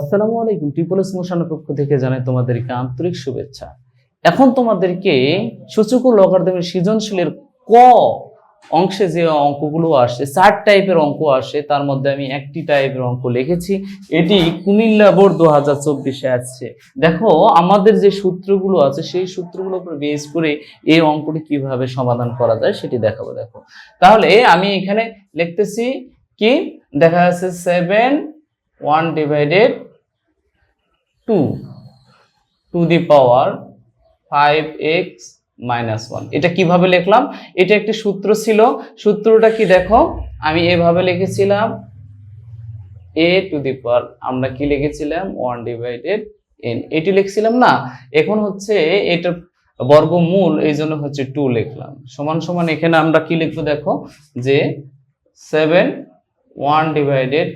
আসসালামু আলাইকুম triple S মোশনের পক্ষ থেকে জানাই তোমাদেরকে আন্তরিক শুভেচ্ছা। এখন তোমাদেরকে সূচক লগারিদমের সৃজনশীলের ক অংশে যে অঙ্কগুলো আসে, চার টাইপের অঙ্ক আসে, তার মধ্যে আমি একটি টাইপের অঙ্ক লিখেছি। এটি কুমিল্লা বোর্ড দু হাজার চব্বিশে আসছে। দেখো, আমাদের যে সূত্রগুলো আছে, সেই সূত্রগুলোর উপর বেস করে এই অঙ্কটি কীভাবে সমাধান করা যায় সেটি দেখাবো, দেখো। তাহলে আমি এখানে লিখতেছি কি? দেখা যাচ্ছে seven one divided two to the power five x minus one. এটা কীভাবে লিখলাম? এটা একটি সূত্র ছিল। সূত্রটা কি দেখো? আমি এভাবে লিখেছিলাম এ টু দি পাওয়ার, আমরা কি লিখেছিলাম? One divided n. এটি লিখছিলাম না? এখন হচ্ছে এটার বর্গমূল, এই জন্য হচ্ছে টু লিখলাম। সমান সমান এখানে আমরা কি লিখব দেখো? যে seven, one divided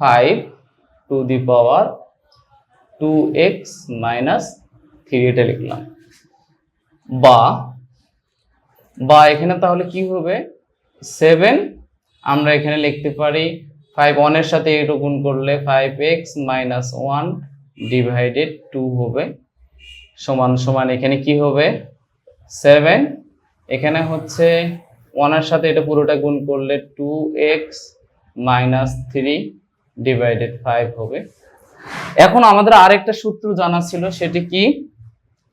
five to the power two x minus three এটা লিখলাম। বা বা এখানে তাহলে কি হবে? সেভেন আমরা এখানে লিখতে পারি ফাইভ ওয়ানের সাথে এটু গুণ করলে five x minus one divided two হবে। সমান সমান এখানে কি হবে? সেভেন এখানে হচ্ছে ওয়ানের সাথে এটা পুরোটা গুণ করলে two x minus three divided five হবে। এখন আমাদের আরেকটা সূত্র জানা ছিল, সেটি কি?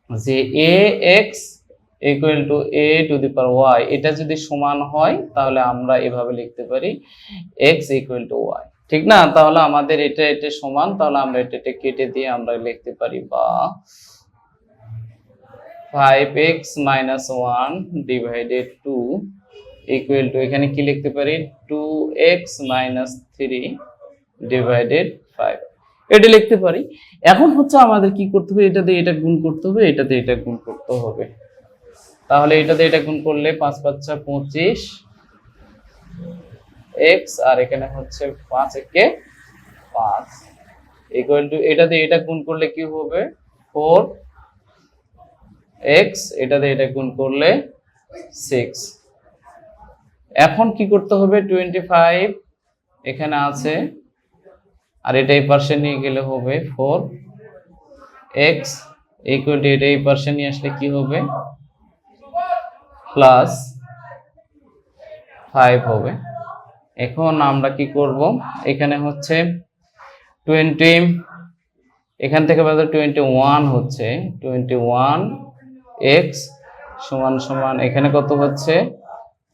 যে a x equal to a to the power y এটা যদি সমান হয়, তাহলে আমরা এভাবে লিখতে পারি এক্স ইকুয়াল টু ওয়াই ঠিক না? তাহলে আমাদের এটা এটা সমান, তাহলে আমরা এটা এটা কেটে দিয়ে আমরা লিখতে পারি বা five x minus one divided two equal to এখানে কি লিখতে পারি? Two x minus three divided five এটা লিখতে পারি। এখন হচ্ছে আমাদের কি করতে হবে? এটা দিয়ে এটা গুণ করতে হবে, এটা দিয়ে এটা গুণ করতে হবে। তাহলে এটা দিয়ে এটা গুণ করলে পাঁচ পাঁচটা পঁচিশ এক্স, আর এখানে হচ্ছে পাঁচ একে পাঁচ। ইকুয়াল টু এটা দিয়ে এটা গুণ করলে কি হবে? ফোর এক্স, এটা দিয়ে এটা গুণ করলে সিক্স। এখন কি করতে হবে? টোয়েন্টি ফাইভ এখানে আছে আর এটা এই পাশে নিয়ে গেলে হবে ফোর এক্স ইকুয়াল টু এটা এই পাশে নিয়ে আসলে কি হবে? প্লাস ফাইভ হবে। এখন আমরা কি করব? এখানে হচ্ছে টোয়েন্টি এখান থেকে বাজার টোয়েন্টি ওয়ান হচ্ছে। টোয়েন্টি ওয়ান এক্স সমান সমান এখানে কত হচ্ছে?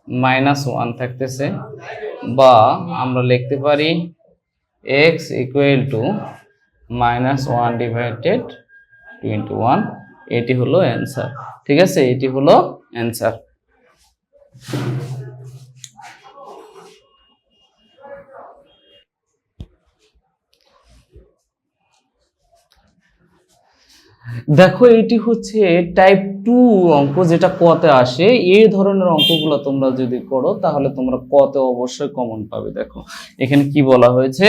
মাইনাস ওয়ান থাকতেছে। বা আমরা লিখতে পারি equal to minus one divided twenty one এটি হলো অ্যান্সার ঠিক আছে? এটি হলো অ্যান্সার দেখো, এটি হচ্ছে টাইপ টু অঙ্ক, যেটা কতে আসে। এই ধরনের অঙ্কগুলো তোমরা যদি করো, তাহলে তোমরা কতে অবশ্যই কমন পাবে। দেখো, এখানে কি বলা হয়েছে?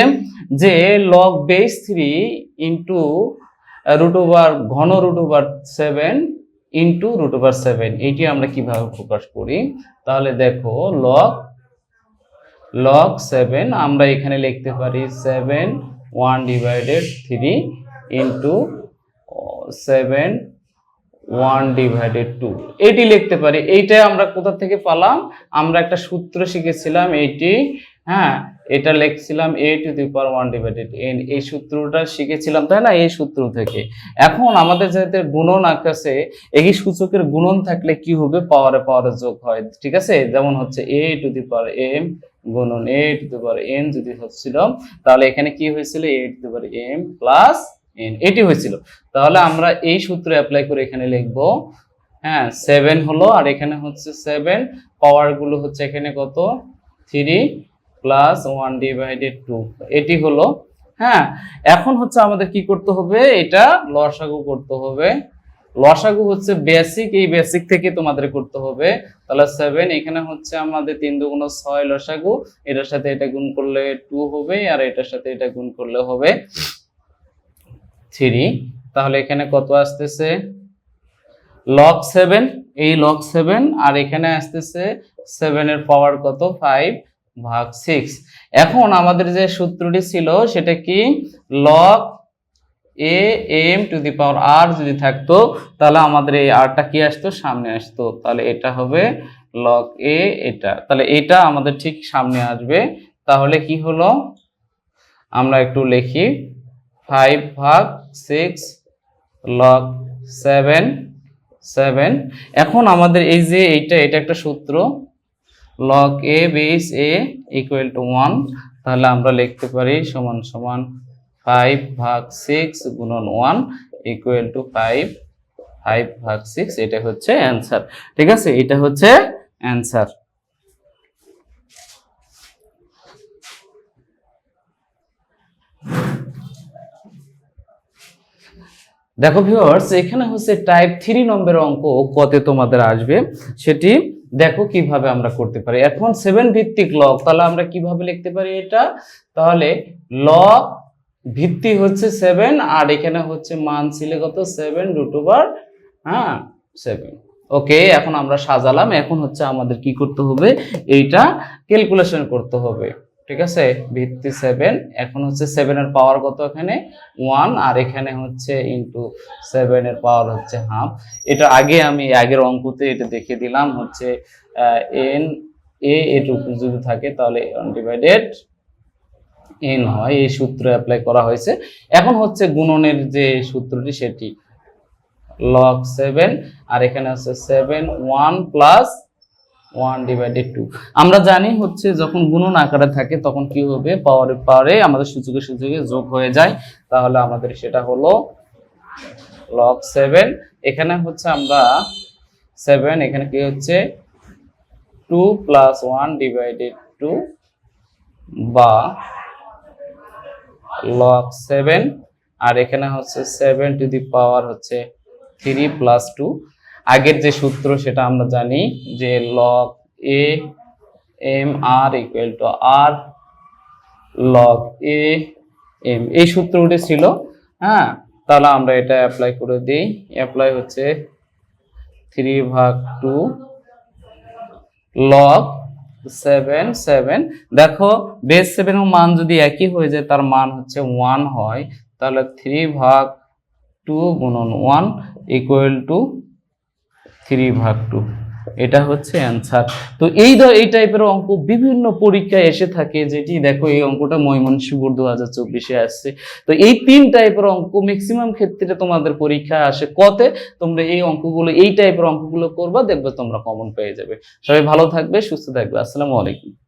যে log base three into root over ঘন root over seven into root over seven এটি আমরা কীভাবে প্রকাশ করি? তাহলে দেখো লগ লগ সেভেন আমরা এখানে লিখতে পারি seven one divided three into seven one divided two এটি লিখতে পারি। এইটা আমরা কোথা থেকে পালাম? আমরা একটা সূত্র শিখেছিলাম এইটি হ্যাঁ এটা লিখছিলাম a to the power one divided n এই সূত্রটা শিখেছিলাম, তাই না? এই সূত্র থেকে। এখন আমাদের যাতে গুণন আকাশে এই সূচকের গুণন থাকলে কি হবে? পাওয়ারে পাওয়ারে যোগ হয়, ঠিক আছে? যেমন হচ্ছে এ টু দি পাওয়ার এম গুণন এ টু দি পাওয়ার এন যদি হচ্ছিল, তাহলে এখানে কি হয়েছিল? A to the power m plus n এটি হয়েছিল। তাহলে আমরা এই সূত্র অ্যাপ্লাই করে এখানে লিখব হ্যাঁ সেভেন হলো, আর এখানে হচ্ছে সেভেন পাওয়ারগুলো হচ্ছে এখানে কত? Three plus one divided two এটি হলো হ্যাঁ এখন হচ্ছে আমাদের কি করতে হবে? এটা লসাগু করতে হবে। লসাগু হচ্ছে বেসিক এই বেসিক থেকে তোমাদের করতে হবে। তাহলে সেভেন এখানে হচ্ছে আমাদের তিন দুগুণ ছয় লসাগু। এটার সাথে এটা গুণ করলে টু হবে, আর এটার সাথে এটা গুণ করলে হবে থ্রি, তাহলে এখানে কত আসতেছে? লগ সেভেন এই লগ সেভেন আর এখানে আসতেছে সেভেনের পাওয়ার কত? ফাইভ ভাগ সিক্স এখন আমাদের যে সূত্রটি ছিল, সেটা কি? Log a m to the power r যদি থাকতো, তাহলে আমাদের এই আরটা কি আসতো? সামনে আসতো। তাহলে এটা হবে লগ এ এটা। তাহলে এটা আমাদের ঠিক সামনে আসবে। তাহলে কি হলো? আমরা একটু লিখি। ফাইভ ভাগ সিক্স লগ সেভেন সেভেন এখন আমাদের এই যে এইটা, এটা একটা সূত্র। Log a base a equal to one তাহলে আমরা লিখতে পারি সমান সমান ফাইভ ভাগ সিক্স গুণন one equal to five five ভাগ সিক্স এটা হচ্ছে অ্যান্সার ঠিক আছে? এটা হচ্ছে অ্যান্সার দেখো ভিউয়ার্স এখানে হচ্ছে টাইপ থ্রি নম্বরের অঙ্ক কতে তোমাদের আসবে। সেটি দেখো কীভাবে আমরা করতে পারি। এখন সেভেন ভিত্তিক লগ তাহলে আমরা কীভাবে লিখতে পারি এটা? তাহলে ল ভিত্তি হচ্ছে সেভেন আর এখানে হচ্ছে মান ছিল কত? সেভেন রুট ওভার হ্যাঁ সেভেন ওকে এখন আমরা সাজালাম। এখন হচ্ছে আমাদের কি করতে হবে? এইটা ক্যালকুলেশন করতে হবে। ঠিক আছে? ভিত্তি সেভেন এখন হচ্ছে সেভেনের পাওয়ার কত এখানে? ওয়ান আর এখানে হচ্ছে ইন্টু সেভেনের পাওয়ার হচ্ছে হাফ এটা আগে আমি আগের অঙ্কতে এটা দেখে দিলাম, হচ্ছে এন এ এটুকু যদি থাকে তাহলে ডিভাইডেড এন হয়। এই সূত্র অ্যাপ্লাই করা হয়েছে। এখন হচ্ছে গুণনের যে সূত্রটি সেটি। লগ সেভেন আর এখানে হচ্ছে seven one plus one divided two. আমরা জানি হচ্ছে যখন গুণন আকারে থাকে, তখন কি হবে? পাওয়ারে পাওয়ারে আমাদের সূচকে সূচকে যোগ হয়ে যায়। তাহলে আমাদের সেটা হলো লগ সেভেন এখানে হচ্ছে আমরা সেভেন এখানে কি হচ্ছে? Two plus one divided two বা লগ সেভেন আর এখানে হচ্ছে সেভেন টু দি পাওয়ার হচ্ছে থ্রি প্লাস টু আগের যে সূত্র সেটা আমরা জানি যে log a m r equal to r log a m এই সূত্রটি ছিল হ্যাঁ? তাহলে আমরা এটা অ্যাপ্লাই করে দিই। অ্যাপ্লাই হচ্ছে থ্রি ভাগ টু লগ সেভেন সেভেন দেখো বেস সেভেন মান যদি একই হয়ে যায়, তার মান হচ্ছে ওয়ান হয়, তাহলে থ্রি ভাগ টু গুণন ওয়ান ইকুয়াল টু থ্রি ভাগ টু। এটা হচ্ছে অ্যান্সার। তো এই এই টাইপের অঙ্ক বিভিন্ন পরীক্ষায় এসে থাকে যেটি দেখো, এই অঙ্কটা ময়মনসিংহ দু হাজার চব্বিশে আসছে। তো এই তিন টাইপের অঙ্ক ম্যাক্সিমাম ক্ষেত্রে তোমাদের পরীক্ষা আসে কতে। তোমরা এই অঙ্কগুলো, এই টাইপের অঙ্কগুলো করবা, দেখবে তোমরা কমন পেয়ে যাবে। সবাই ভালো থাকবে, সুস্থ থাকবে। আসসালামু আলাইকুম।